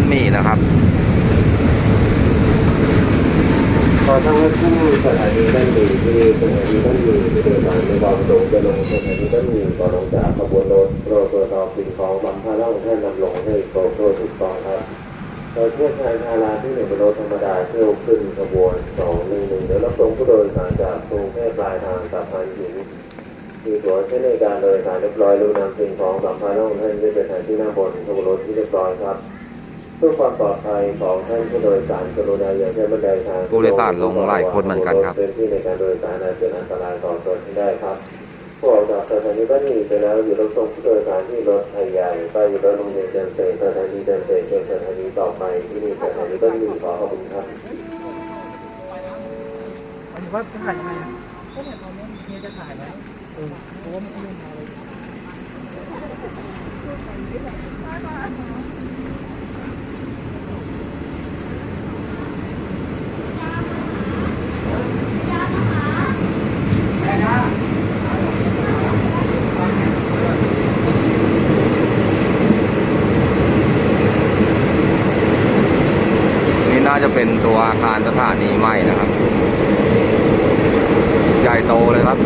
านหมี่นะครับพอทั้งที่สถานีด้านหมี่ที่สถานีด้านหมี่ที่โดยสารในบางตรงจะลงสถานีด้านหมี่ก่อนลงจากขบวนรถโรเบอร์ตอปินของบางพระเล่างให้นำลงให้โกโก้ถูกต้องครับโดยเทียบชายพาราที่หนึ่งบนรถธรรมดาเที่ยวขึ้นขบวนสองหนึ่งหนึ่งแล้วรับส่งผู้โดยสารจากตรงแค่ปลายทางสัมพันธ์หินมีตัวใช้ในการโดยสารเรียบร้อยรูนำสิ่งของสัมภาระให้ด้เป็นแานที่หน้าบนขบวนรถที่เรียบร้อยครับ พื่อความปลอดภัยของท่านผู้โดยสารกรุณาอย่าใช้บันไดทางผู้โดยสารลงหลายคนเหมือนกันครับเป็นที่ในการโดยสารอาจเป็นอันตรายต่อตนที่ได้ครับผู้ออกจากสถานีบ้านหนีไปแล้วอยู่รถส่งผู้โดยสารที่รถไทยใหญ่ไปอยู่รถโรงเรียนเดินเตะสถานีเดินเตะจนสถานีต่อไปที่นี่สถานีบ้านหนีขอขอบคุณครับหมายถึงว่าจะถ่ายยังไงอะก็เนี่ยตอนนี้เฮียจะถ่ายไหมเออเพราะว่าไม่ได้มาเลย น่าจะเป็นตัวอาคารสถานีใหม่นะครับ ใหญ่โตเลยครับ